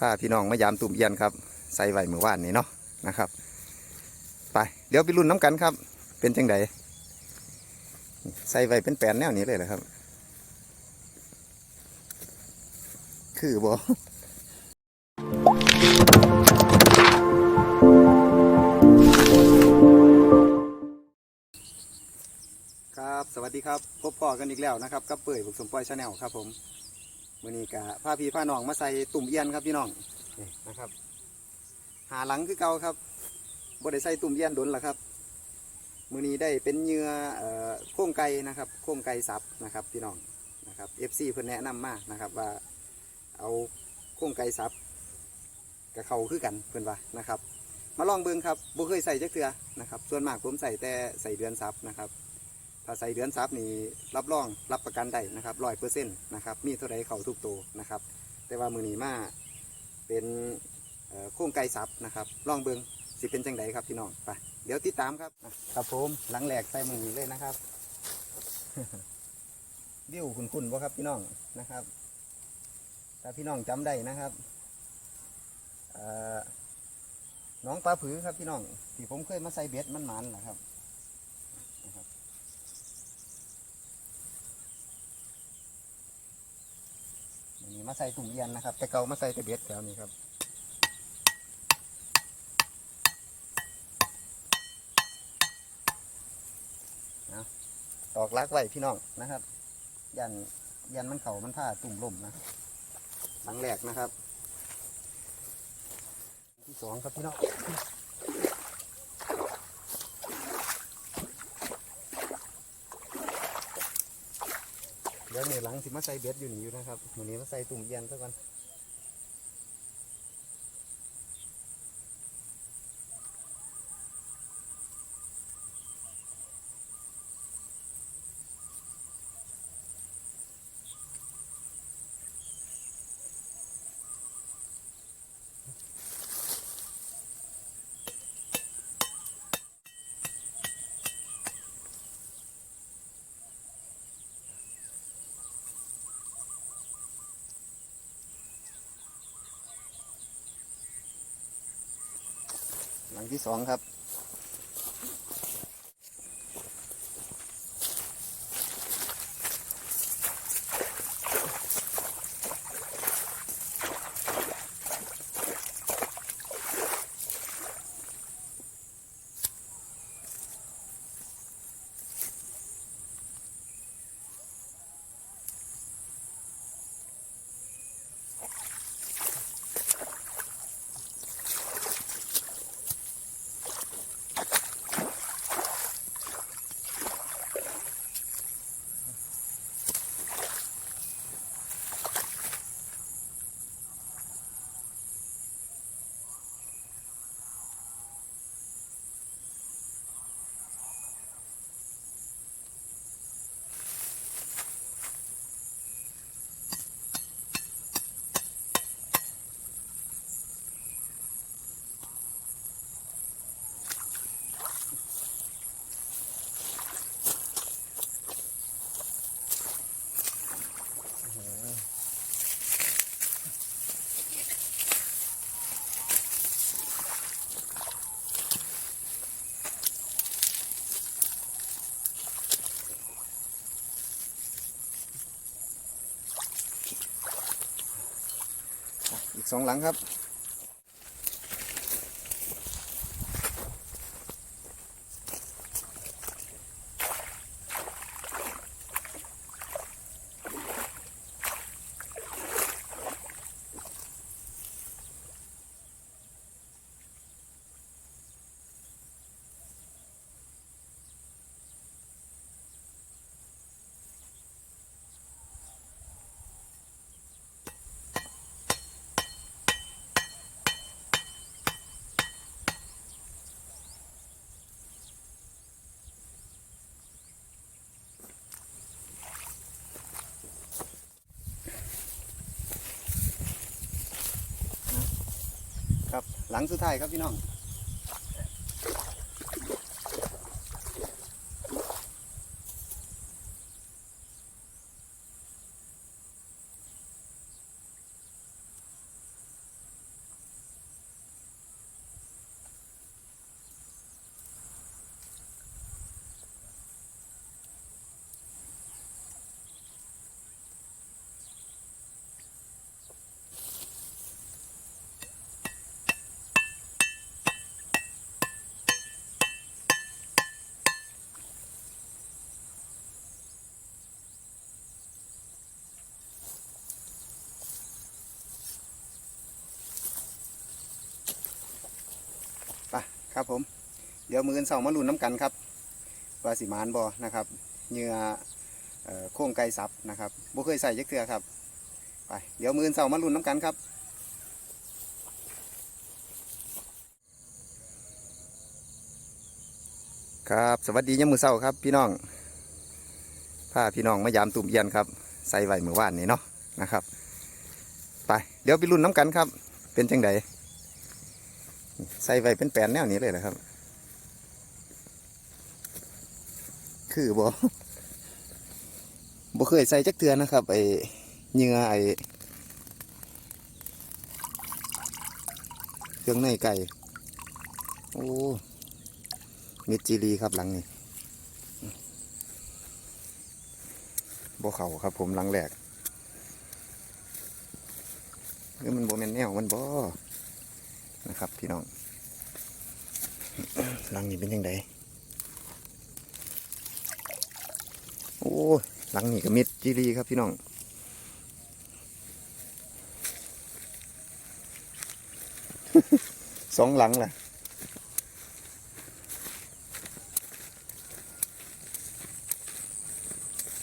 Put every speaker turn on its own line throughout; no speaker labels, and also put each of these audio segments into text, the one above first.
พาพี่น้องมายามตุ่มเอียนครับใส่ไว้เมื่อวานนี้เนาะนะครับ ไปเดี๋ยวไปรุ่นน้ำกันครับ เป็นจังไดใส่ไว้เป็นแปลนแนวนี้เลยเหรอครับ คือบ่ครับ สวัสดีครับ พบพ่อกันอีกแล้วนะครับ กับเปิดบุกสมปอยชาแนลครับผม วันนี้กะพาพี่พาน้องมาใส่ตุ่มเอียนครับพี่น้องนี่นะครับ หาหลังคือเก่าครับบ่ได้ใส่ตุ่มเอียนดนหรอครับ มือนี้ได้เป็นเหยื่อเอ่อโค้งไก่นะครับโค้งไก่สับนะครับพี่น้องนะครับ FC เพิ่นแนะนำมานะครับว่าเอาโค้งไก่สับกับเขาคือกันเพิ่อนว่านะครับ มาลองเบิ่งครับบ่เคยใส่จักเทื่อนะครับ ส่วนมากผมใส่แต่ใส่เดือนซับนะครับ ถ้าใส่เดือนซับนี่รับรองรับประกันได้นะครับร้อยเปอร์เซ็นต์นะครับมีเท่าไรเขาทุกตัวนะครับ แต่ว่ามือนีมาเป็นเอ่อโค้งไก่สับนะครับลองเบิงสิเป็นจังไดครับพี่น้องไปเดี๋ยวติดตามครับครับผมหลังแหลกใส่มือนี้เลยนะครับวิวคุณๆบ่ครับพี่น้องนะครับถ้าพี่น้องจำได้นะครับน้องปลาผือครับพี่น้องที่ผมเคยมาใส่เบ็ดมันมันนะครับ นี้มาใส่ถุงเย็นนะครับ แต่เก่ามาใส่แต่เบ็ดแถวนี้ครับเอาตอกลักไว้พี่น้องนะครับยันยันมันเขามันผ้าตุ่มลมนะหลังแรกนะครับ ที่สองครับพี่น้อง ดี๋ยวเนี่ยหลังสิมาใส่เบ็ดอยู่นี่อยู่นะครับวันนี้มาใส่ตุ่มเย็นซะก่อน หลังที่สองครับ อีกสองหลังครับ หลังสุดท้ายครับพี่น้อง ครับผม เดี๋ยวมือนเสาร์มาลุ้นน้ำกันครับว่าสิมานบอนะครับเหงื่อเอ่อโค้งไก่สับนะครับบ่เคยใส่ยักเทือครับไปเดี๋ยวมือนเสาร์มาลุ้นน้ำกันครับครับสวัสดียามมือเสาร์ครับพี่น้องพาพี่น้องมายามตุ่มเอียนครับ ใส่ไว้เมื่อวานนี้เนาะนะครับ ไปเดี๋ยวไปรุ่นน้ำกันครับ เป็นจังได ใส่ไว้เป็นแปลนแนวนี้เลยเหรอครับ คือบ่บ่เคยใส่จักเทือนะครับ ไอเหงื่อไอเครื่องในไก่ โอ้มิดจีรีครับหลังนี้บ่เข่าครับ ผมหลังแหลกหรือมันโบแมนแนวมันบ่นะครับ พี่น้อง หลังนี้เป็นยังไงโอ้ยหลังนี้ก็มิดจีรีครับพี่น้องสองหลังแหละ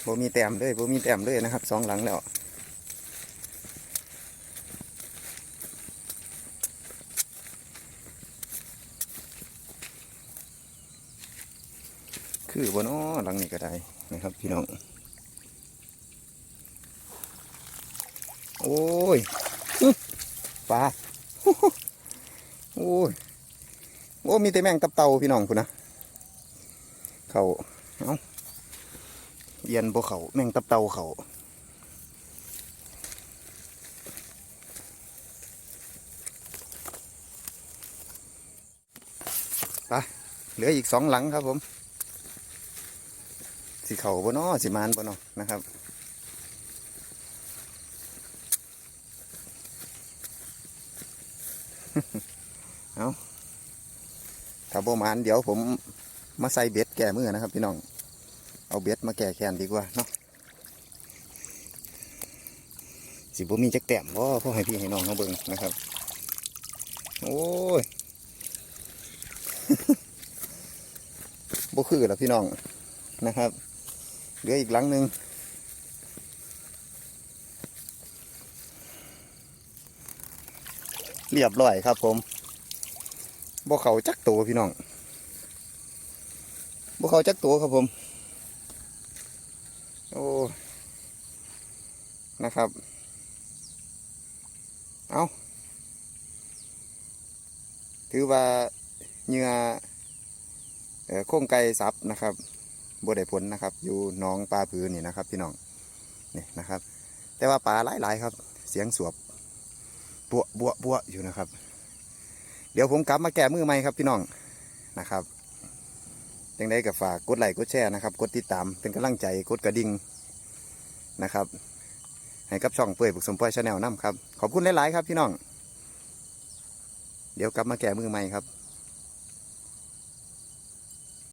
บ่มีแต้มเลยบ่มีแต้มเลยนะครับสองหลังแล้ว คือบนอ้อหลังนี้ก็ได้นะครับ พี่น้อง โอ้ยปลาโอ้ยโอ้มีแต่แมงตับเต่าพี่น้องคุณนะเขาเอาเย็นบ่เขาแมงตับเต่าเขาไปเหลืออีกสองหลังครับผม สิเขาบ่นอสิมานบ่นอนะครับเอาถ้าบ่มานเดี๋ยวผมมาใส่เบ็ดแก่มือนะครับ พี่น้อง เอาเบ็ดมาแก่แคนดีกว่าเนาะสิบ่มีจักแต้มบ่พ่อให้พี่ให้น้องเขาเบิ่งนะครับ โอ้ยบ่คือแล้วพี่น้องนะครับ เหลืออีกหลังหนึ่งเรียบร้อยครับผมบ่เขาจักตัวพี่น้องบ่เขาจักตัวครับผม โอ้ นะครับ เอาถือว่าเหงื่อเอ่อโค้งไก่ซับนะครับ บ่ได้ผลนะครับ อยู่หน้องปลาผือนี่นะครับ พี่น้องนี่นะครับ แต่ว่าปลาหลายๆครับ เสียงสวบบัวบัวบัวอยู่นะครับ เดี๋ยวผมกลับมาแก้มือใหม่ครับพี่น้องนะครับยังไงก็ฝากกดไลค์กดแชร์นะครับ กดติดตามเป็นกำลังใจกดกระดิ่งนะครับ ให้กับช่องเปื่อยบุกสมป่อยชาแนลน้ำครับ ขอบคุณหลาย ๆ ครับพี่น้อง เดี๋ยวกลับมาแก้มือใหม่ครับ